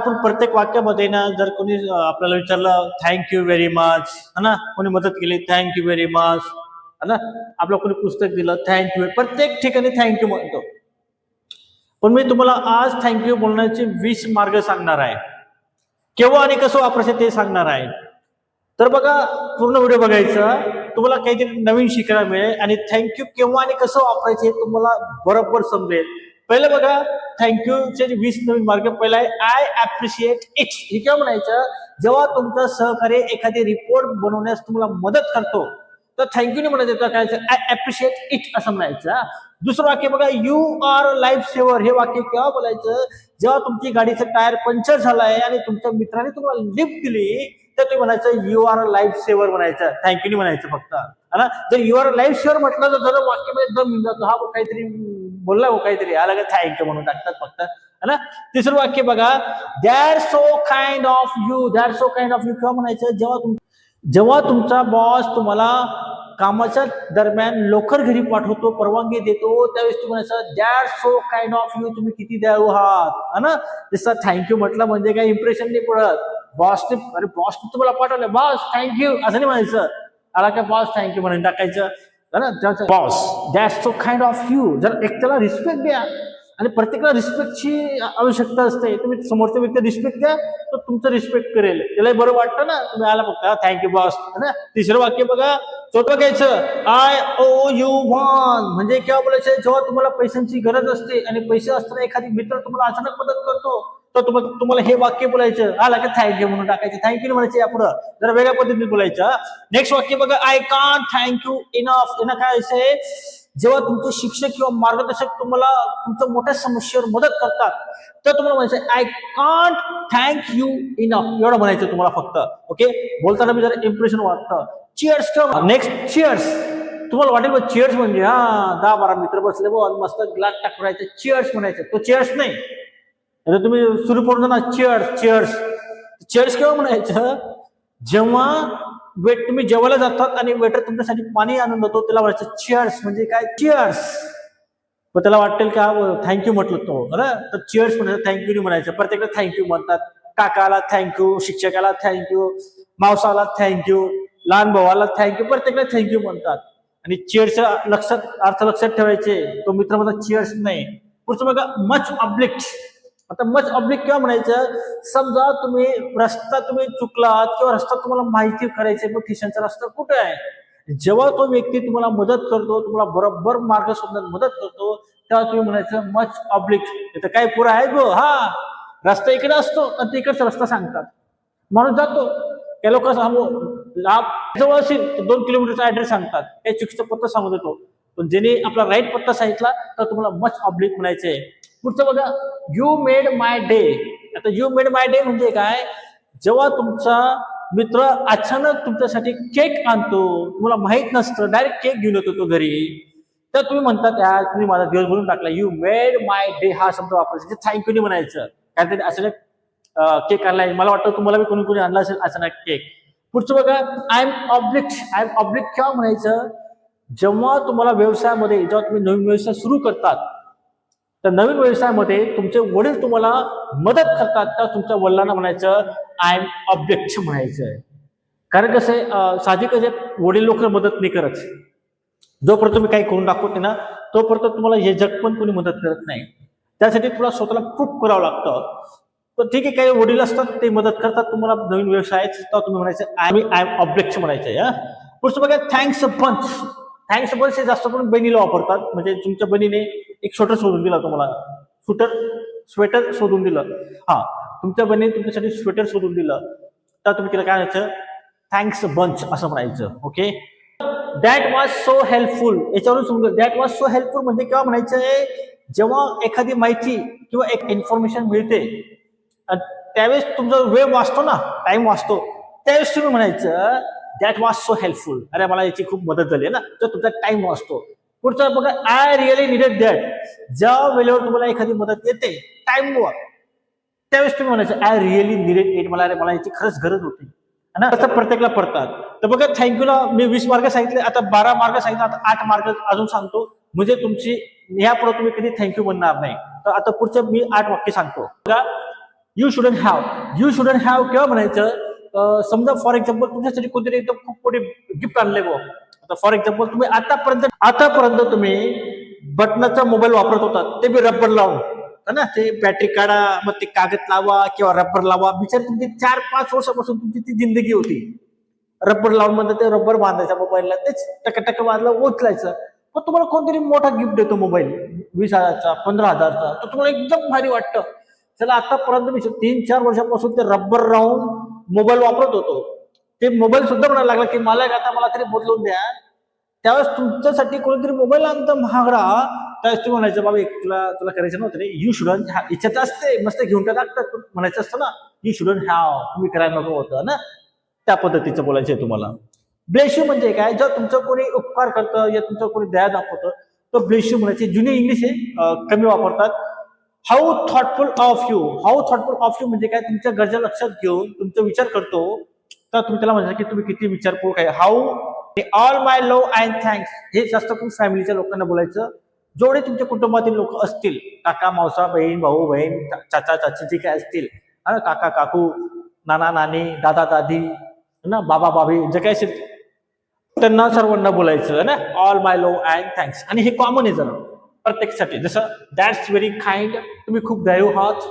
आपण प्रत्येक वाक्यामध्ये ना जर कोणी आपल्याला विचारलं थँक्यू व्हेरी मच है ना? कोणी मदत केली थँक्यू व्हेरी मच है ना? आपलं कोणी पुस्तक दिलं थँक्यू प्रत्येक ठिकाणी थँक्यू म्हणतो. पण मी तुम्हाला आज थँक्यू बोलण्याचे वीस मार्ग सांगणार आहे. केव्हा आणि कसं वापरायचं ते सांगणार आहे. तर बघा पूर्ण व्हिडिओ बघायचा. तुम्हाला काहीतरी नवीन शिकायला मिळेल आणि थँक्यू केव्हा आणि कसं वापरायचं हे तुम्हाला बरोबर समजेल. पहिलं बघा थँक्यूचे जे वीस नवीन मार्ग पहिला आहे आय अप्रिशिएट इट हे केव्हा म्हणायचं जेव्हा तुमचा सहकार्य एखादी रिपोर्ट बनवण्यास तुम्हाला मदत करतो तर थँक्यू नी म्हणायचं काय आय अप्रिशिएट इट असं म्हणायचं. दुसरं वाक्य बघा यू आर लाईफ सेवर हे वाक्य केव्हा बोलायचं जेव्हा तुमची गाडीचं टायर पंक्चर झालंय आणि तुमच्या मित्राने तुम्हाला लिफ्ट दिली तर तुम्ही म्हणायचं यू आर लाईफ सेवर म्हणायचं. थँक्यू नी म्हणायचं फक्त. ना? जर युअर लाईफ शुअर म्हटलं तर जरा वाक्यामध्ये दम येऊन जातो. हा काहीतरी बोलला हो काहीतरी. आला का थँक्यू म्हणून टाकतात फक्त. है ना? तिसरं वाक्य बघा. There so kind of you there so kind of you किंवा म्हणायचं जेव्हा तुम जेव्हा तुमचा बॉस तुम्हाला कामाच्या दरम्यान लवकर घरी पाठवतो परवानगी देतो त्यावेळेस तुम्ही म्हणायचं that so kind of you तुम्ही किती द्याऊ आहात. है ना? जसं थँक्यू म्हटलं म्हणजे काय इम्प्रेशन नाही पडत. बॉसने अरे बॉसने तुम्हाला पाठवलं बॉस थँक्यू असं नाही म्हणायचं. आला काय बॉस थँक्यू म्हणून टाकायचं. है ना boss that so kind of you जर एक त्याला रिस्पेक्ट द्या आणि प्रत्येकाला रिस्पेक्टची आवश्यकता असते तुम्ही समोरच्या व्यक्ती रिस्पेक्ट द्या तर तुमचं रिस्पेक्ट करेल. त्यालाही बरं वाटतं ना? तुम्ही आला फक्त. थँक्यू बॉस ना? तिसरं वाक्य बघा. चौथं घ्यायचं. आय ओ यू वन म्हणजे केव्हा बोलायचं? जेव्हा तुम्हाला पैशांची गरज असते आणि पैसे असताना एखादी मित्र तुम्हाला अचानक मदत करतो तर तुम्हाला तुम्हाला हे वाक्य बोलायचं. आला का थँक्यू म्हणून टाकायचं. थँक्यू म्हणायचं या पुढं. जरा वेगळ्या पद्धतीने बोलायचं. नेक्स्ट वाक्य बघा. आय कान थँक्यू इनफ यांना काय आहे जेव्हा तुमचे शिक्षक किंवा मार्गदर्शक तुम्हाला तुमच्या मोठ्या समस्येवर मदत करतात तर तुम्हाला म्हणायचं I can't thank you enough एवढं म्हणायचं तुम्हाला फक्त. ओके बोलताना मी जरा इम्प्रेशन वाटतं चिअर्स नेक्स्ट चिअर्स तुम्हाला वाटेल चिअर्स म्हणजे हा दहा बारा मित्र बसले बघ मस्त ग्लास टाकवायचं चिअर्स म्हणायचं. तो चिअर्स नाही. आता तुम्ही सुरू पडून ना चेअर्स चेअर्स चेअर्स केव्हा म्हणायचं? जेव्हा वेट तुम्ही जेवायला जातात आणि वेटर तुमच्यासाठी पाणी आणून देतो त्याला म्हणायचं चेअर्स म्हणजे काय? चेअर्स मग त्याला वाटेल का थँक्यू म्हटलं तो. बरं? तर चेअर्स म्हणायचं थँक्यू नाही म्हणायचं. प्रत्येकाला थँक्यू म्हणतात. काकाला थँक्यू शिक्षकाला थँक्यू मावसाला थँक्यू लहान भावाला थँक्यू प्रत्येकाला थँक्यू म्हणतात. आणि चेअर्सच्या लक्षात अर्थ लक्षात ठेवायचे. तो मित्र म्हणतात चेअर्स नाही. पुढचं बघा मच ऑब्लिक्ट आता मच ऑब्लिक किंवा म्हणायचं समजा तुम्ही रस्ता तुम्ही चुकलात किंवा रस्ता तुम्हाला माहिती करायचे मग ठिशांचा रस्ता कुठे आहे? जेव्हा तो व्यक्ती तुम्हाला मदत करतो तुम्हाला बरोबर मार्ग शोधण्यात मदत करतो तेव्हा तुम्ही म्हणायचं मच ऑब्लिक इथं काय पुरा आहे? गो हा. रस्ता इकडे असतो आणि तिकडचा रस्ता सांगतात. म्हणून जातो. त्या लोक सांगू लाभ जवळ असेल तर दोन किलोमीटरचा ऍड्रेस सांगतात. काही चुकीचा पत्ता सांगू देतो. पण ज्याने आपला राईट पत्ता सांगितला तर तुम्हाला मच ऑब्लिक म्हणायचंय. पुढचं बघा यू मेड माय डे आता यू मेड माय डे म्हणजे काय? जेव्हा तुमचा मित्र अचानक तुमच्यासाठी केक आणतो तुम्हाला माहीत नसतं डायरेक्ट केक घेऊन येतो तो घरी तर तुम्ही म्हणतात यार तुम्ही माझा दिवस बोलून टाकला. यू मेड माय डे हा शब्द वापरायचा. म्हणजे थँक्यू नाही म्हणायचं. काहीतरी अचानक केक आणलाय मला वाटतं तुम्हाला कोणी कोणी आणला असेल अचानक केक पुढचं बघा I am obliged I am obliged केव्हा म्हणायचं जेव्हा तुम्हाला व्यवसायामध्ये जेव्हा तुम्ही नवीन व्यवसाय सुरू करतात तर नवीन व्यवसायामध्ये तुमचे वडील तुम्हाला मदत करतात. तर तुमच्या वडिलांना म्हणायचं आय एम ऑब्जेक्ट म्हणायचं कारण कसं आहे साहजिकच वडील लोक मदत नाही करत. जोपर्यंत तुम्ही काही करून दाखवते ना तोपर्यंत तुम्हाला हे जग पण कोणी मदत करत नाही. त्यासाठी तुला स्वतःला प्रूफ करावं लागतं. तर ठीक आहे काही वडील असतात ते मदत करतात. तुम्हाला नवीन व्यवसाय तर तुम्ही म्हणायचं आय आय एम अध्यक्ष म्हणायचं आहे पुढचं बघा थँक्स पंच थँक्स बंच हे जास्त करून बनीला वापरतात. म्हणजे तुमच्या बनीने एक स्वेटर शोधून दिला तुम्हाला. स्वेटर स्वेटर शोधून दिलं. हा तुमच्या बनीने तुमच्यासाठी स्वेटर शोधून दिलं. तर तुम्ही तिला काय म्हणायचं? थँक्स बंच असं म्हणायचं. Okay that was so helpful याच्यावरून समजून दॅट वॉज सो हेल्पफुल म्हणजे केव्हा म्हणायचं जेव्हा एखादी माहिती किंवा एक इन्फॉर्मेशन मिळते त्यावेळेस तुमचा वेळ वाचतो ना टाइम वाचतो त्यावेळेस तुम्ही म्हणायचं दॅट वॉज सो हेल्पफुल अरे मला याची खूप मदत झाली ना? तर तुमचा टाइम वाचतो. पुढचा बघा आय रिअली निडेड दॅट ज्या वेळेवर तुम्हाला एखादी मदत येते टाइमवर त्यावेळेस तुम्ही म्हणायचं आय रिअली निडेड इट मला अरे मला याची खरंच गरज होती. ना? आता प्रत्येकाला पडतात. तर बघा थँक्यूला मी वीस मार्क सांगितले आता बारा मार्क सांगितले आता आठ मार्क अजून सांगतो. म्हणजे तुमची यापुढे तुम्ही कधी थँक्यू म्हणणार नाही. तर आता पुढचं मी आठ वाक्य सांगतो. बघा you shouldn't have you shouldn't have केव्हा म्हणायचं समजा फॉर एक्झाम्पल तुमच्यासाठी कोणतरी एकदम खूप मोठे गिफ्ट आणले बो आता फॉर एक्झाम्पल तुम्ही आतापर्यंत आतापर्यंत तुम्ही बटनाचा मोबाईल वापरत होता ते बी रबर लावून. है ना? ते बॅटरी काढा मग ते कागद लावा किंवा रबर लावा. बिचार तुमची चार पाच वर्षापासून तुमची ती जिंदगी होती. रबर लावून मध्ये ते रबर बांधायचा मोबाईलला तेच टकटक बांधला ओचलायचं मग तुम्हाला कोणतरी मोठा गिफ्ट देतो मोबाईल वीस हजारचा पंधरा हजारचा. तर तुम्हाला एकदम भारी वाटतं. चला आतापर्यंत मी तीन चार वर्षापासून ते रबर राहून मोबाईल वापरत होतो. ते मोबाईल सुद्धा म्हणायला लागला की मला एक आता मला तरी बदलून द्या. त्यावेळेस तुमच्यासाठी कोणीतरी मोबाईल आणतं महागडा. त्यावेळेस तू म्हणायचं बाबा एक तुला तुला करायचं नव्हतं रे. यू शुडन इच्छा असते. मस्त घेऊन त्या लागतात म्हणायचं असतं ना यू शुडन ह्या तुम्ही करायला नको होतं ना. त्या पद्धतीचं बोलायचं आहे तुम्हाला ब्लेशू म्हणजे काय? जर तुमचं कोणी उपकार करतं या तुमचं कोणी दया दाखवतं तर ब्लेशू म्हणायचे. जुने इंग्लिश हे कमी वापरतात. How thoughtful of you how thoughtful of you म्हणजे काय? तुमच्या गरजा लक्षात घेऊन तुमचा विचार करतो. तर तुम्ही त्याला म्हणजे की तुम्ही किती विचारपूर्वक आहे. How all my love and thanks हे जास्त करून फॅमिलीच्या लोकांना बोलायचं. जेवढे तुमच्या कुटुंबातील लोक असतील काका मावसा बहीण भाऊ बहीण चा- चाचा चाची जे काय असतील काका काकू नाना नानी दादा दादी ना बाबा बाबी जे काय असेल त्यांना सर्वांना बोलायचं ना all my love and thanks आणि हे कॉमन आहे जरा. प्रत्येकसाठी. जसं दॅट्स व्हेरी काइंड तुम्ही खूप दयाळू आहात.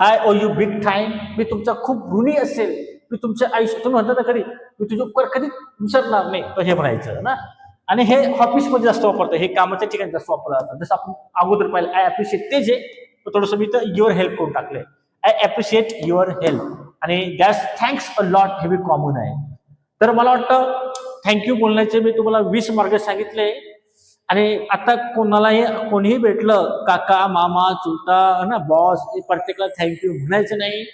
I owe you big time मी तुमचा खूप ऋणी असेल. मी तुमच्या आयुष्य तुम्ही म्हणता ना कधी मी तुझे उपकार कधी विसरणार नाही. तर हे म्हणायचं ना? आणि हे ऑफिसमध्ये जास्त वापरतं हे कामाच्या ठिकाणी जास्त वापरलं जातं. जसं आपण अगोदर पाहिलं आय अप्रिशिएट ते जे थोडंसं मी तर युअर हेल्प करून टाकलंय. आय अप्रिशिएट युअर हेल्प आणि दॅट्स थँक्स अ लॉट हे बी कॉमन आहे. तर मला वाटतं थँक्यू बोलण्याचे मी तुम्हाला वीस मार्ग सांगितले. आणि आता कोणालाही कोणीही भेटलं काका मामा चुलता ना बॉस प्रत्येकाला थँक्यू म्हणायचं नाही.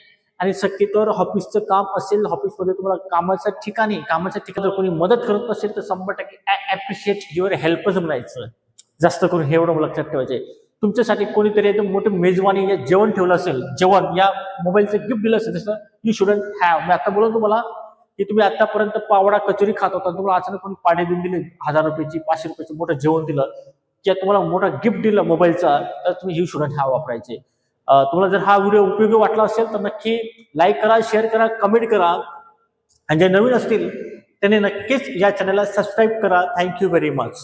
आणि शक्यतोवर ऑफिसचं काम असेल ऑफिसमध्ये तुम्हाला कामाच्या ठिकाणी कामाच्या ठिकाणी जर कोणी मदत करत असेल तर शंभर टक्के आय युअर हेल्पच म्हणायचं. जास्त करून हे एवढं लक्षात ठेवायचे तुमच्यासाठी कोणीतरी एकदम मोठं मेजवानी या जेवण ठेवलं असेल जेवण या मोबाईलचं गिफ्ट दिलं असेल जसं यू शुडंट हॅव मी आता बोलतो तुम्हाला की तुम्ही आतापर्यंत पावडा कचोरी खात होता तुम्हाला अचानक कोणी पाणी देऊन दिले हजार रुपयाची पाचशे रुपयाची मोठं जेवण दिलं किंवा तुम्हाला मोठा गिफ्ट दिलं मोबाईलचा तर तुम्ही ही शुडंट हा वापरायचे. तुम्हाला जर हा व्हिडिओ उपयोगी वाटला असेल तर नक्की लाईक करा शेअर करा कमेंट करा. आणि जे नवीन असतील त्यांनी नक्कीच या चॅनलला सबस्क्राईब करा. Thank you very much